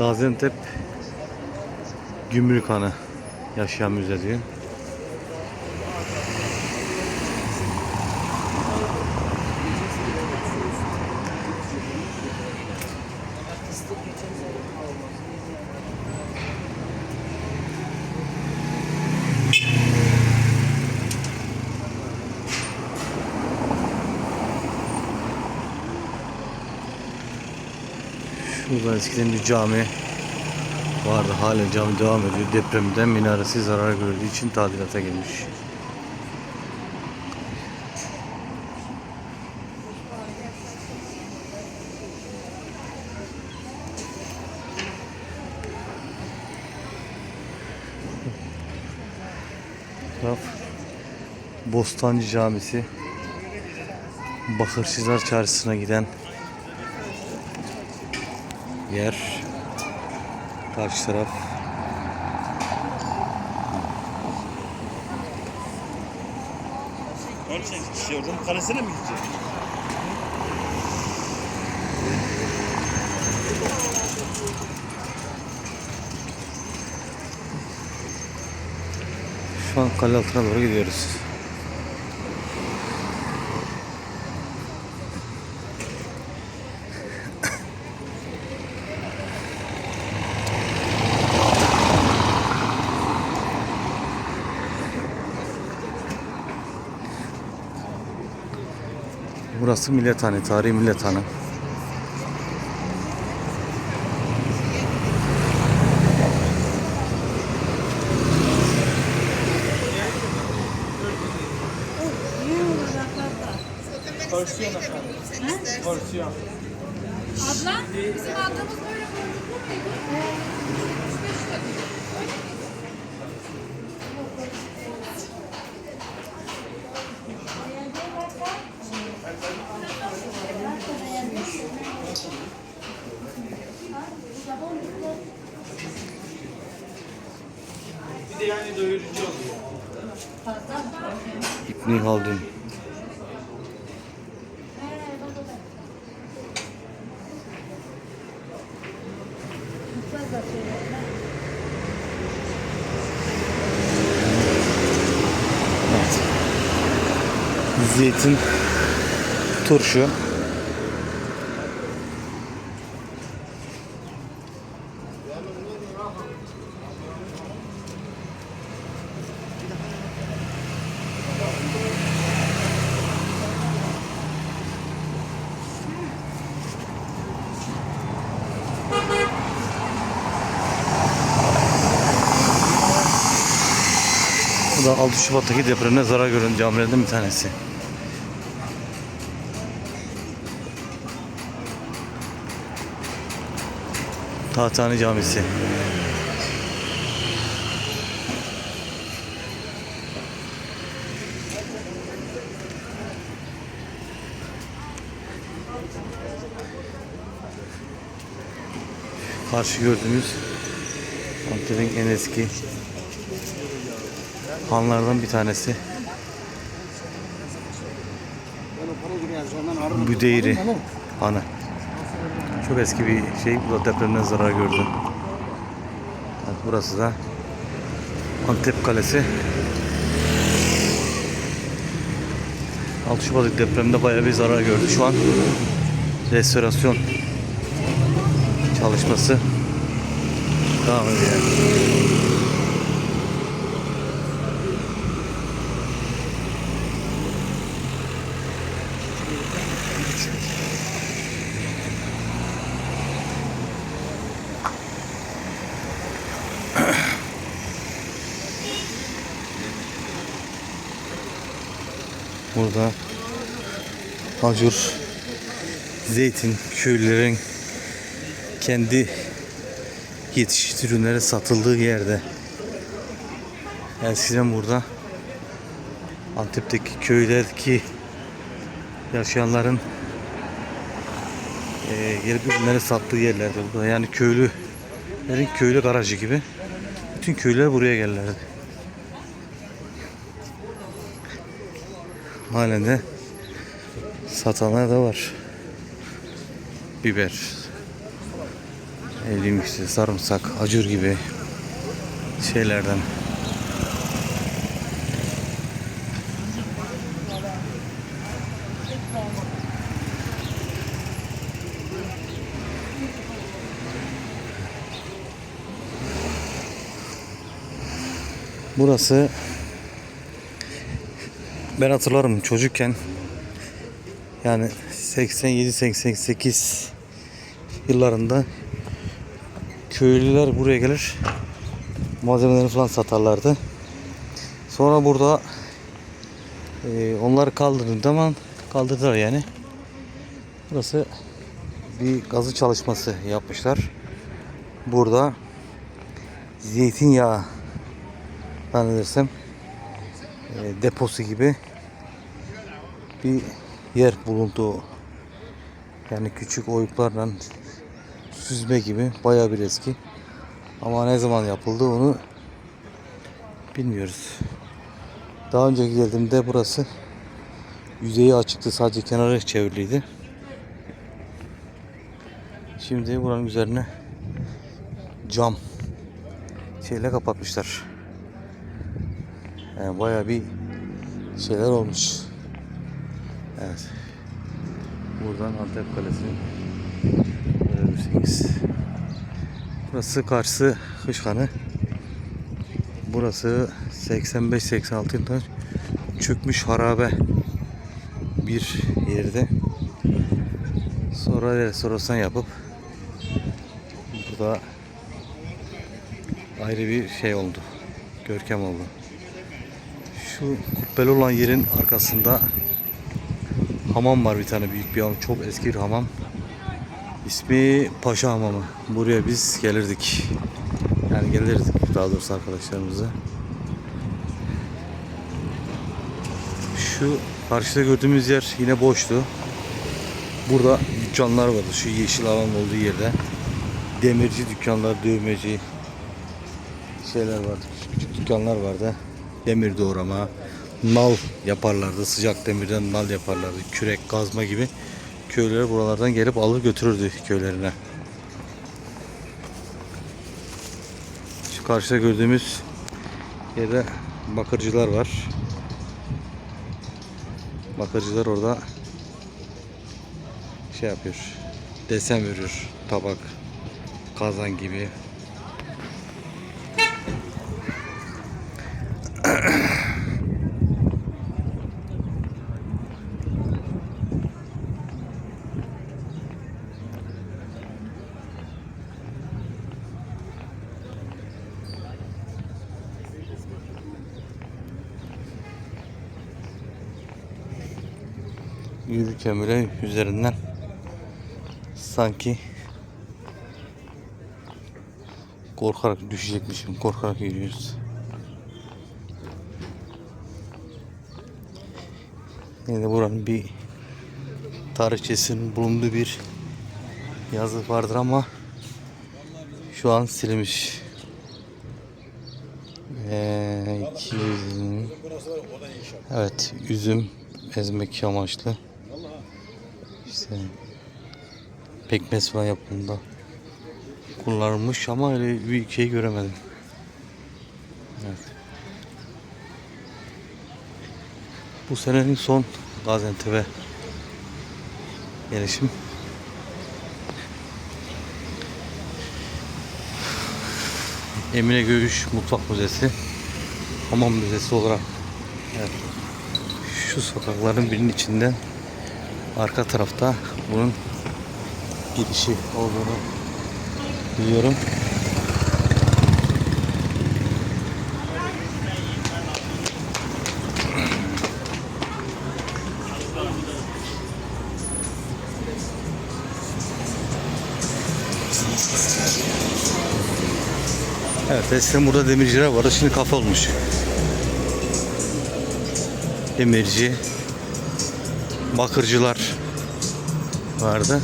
Gaziantep Gümrükhanı yaşayan müze diyor. Şurada eskiden bir cami vardı. Halen cami devam ediyor. Depremden minaresi zarar gördüğü için tadilata gelmiş. Taraf Bostancı Camisi Bakırçılar Çarşısı'na giden yer karşı taraf Nereden şey Rum kalesine mi gidecek? şu an kale altına doğru gidiyoruz. Burası Millethane, tarihi Millethane. Porsiyon efendim. Porsiyon. Abla bizim aldığımız böyle boncuklu muydu? Yani doyurucu. Evet. Zeytin turşu. Bu da 6 Şubat'taki depremde zarar gören camilerden bir tanesi. Tahtane Camisi. Karşı gördüğümüz Antep'in en eski hanlardan bir tanesi. Büdeyri hanı. Çok eski bir şey. Bu da depremden zarar gördü. Evet, burası da Antep Kalesi. 6 Şubat depremde bayağı bir zarar gördü. Şu an restorasyon çalışması devam ediyor. Burada acur, zeytin, köylülerin kendi yetiştiği ürünleri satıldığı yerde. Eskiden burada Antep'teki köylerdeki yaşayanların e, gelip ürünleri sattığı yerlerde burada. Yani köylülerin köylü garajı gibi. Bütün köylüler buraya gelirlerdi. Halen de satanlar da var. Biber. Ne bileyim işte sarımsak, acur gibi şeylerden. Burası ben hatırlarım çocukken yani 87-88 yıllarında köylüler buraya gelir malzemelerini falan satarlardı. Sonra burada e, onları kaldırdığı zaman kaldırdılar yani. Burası bir gazı çalışması yapmışlar. Burada zeytinyağı zannedersem e, deposu gibi bir yer bulundu. Yani küçük oyuklarla süzme gibi bayağı bir eski. Ama ne zaman yapıldı onu bilmiyoruz. Daha önce geldiğimde burası yüzeyi açıktı. Sadece kenarı çevriliydi. Şimdi buranın üzerine cam şeyle kapatmışlar. Yani bayağı bir şeyler olmuş. Evet. Buradan Antep Kalesi'ni görebilirsiniz. Burası karşısı Hışhanı. Burası 85-86 yılında çökmüş harabe bir yerde. Sonra restorasyon yapıp burada ayrı bir şey oldu. Görkem oldu. Şu kubbeli olan yerin arkasında hamam var bir tane büyük bir hamam. Çok eski bir hamam. İsmi Paşa Hamamı. Buraya biz gelirdik. Yani gelirdik daha doğrusu arkadaşlarımızla. Şu karşıda gördüğümüz yer yine boştu. Burada dükkanlar vardı. Şu yeşil alan olduğu yerde. Demirci dükkanlar, dövmeci şeyler vardı. Küçük dükkanlar vardı. Demir doğrama, nal yaparlardı. Sıcak demirden nal yaparlardı. Kürek, kazma gibi. Köylüler buralardan gelip alır götürürdü köylerine. Şu karşıda gördüğümüz yerde bakırcılar var. Bakırcılar orada şey yapıyor. Desen veriyor. Tabak, kazan gibi. Yürürken böyle üzerinden sanki korkarak düşecekmişim. Korkarak yürüyoruz. Yine de buranın bir tarihçesinin bulunduğu bir yazı vardır ama şu an silinmiş. Ee, 200 Evet, üzüm ezmek amaçlı. İşte pekmez falan yapımında kullanılmış ama öyle bir şey göremedim. Evet. Bu senenin son Gaziantep'e gelişim. Emine Göğüş Mutfak Müzesi Hamam Müzesi olarak evet. şu sokakların birinin içinden arka tarafta bunun girişi olduğunu biliyorum. Evet eskiden burada demirciler vardı şimdi kafe olmuş. Demirci, bakırcılar vardı.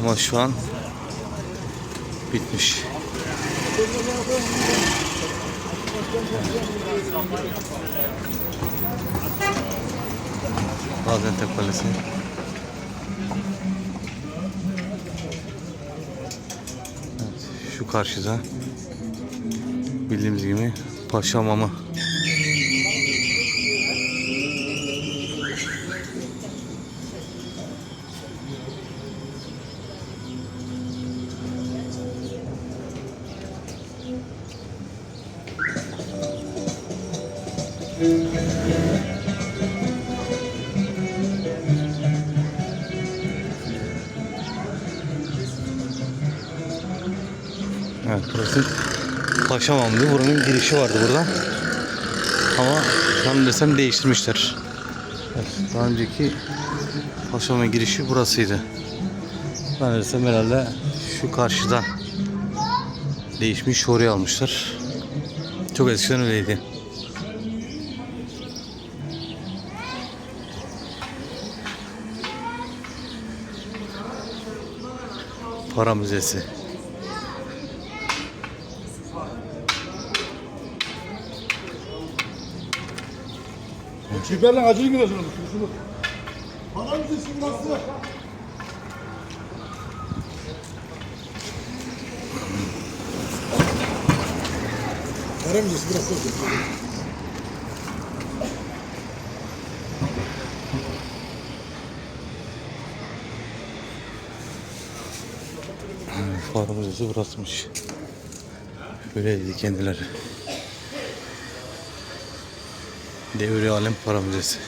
Ama şu an bitmiş. Gaziantep Kalesi. Şu karşıda bildiğimiz gibi Paşa Mama. Evet burası Paşa Mamlı. Buranın girişi vardı burada. Ama tam desem değiştirmişler. Evet, daha önceki Paşa Mamlı girişi burasıydı. Ben desem herhalde şu karşıda değişmiş oraya almışlar. Çok eskiden öyleydi. Para Müzesi. Biberle acılı bir de şimdi nasıl? Para müzesi burası. Para Müzesi burasıymış. Böyle dedi kendileri. Devri Alem Para.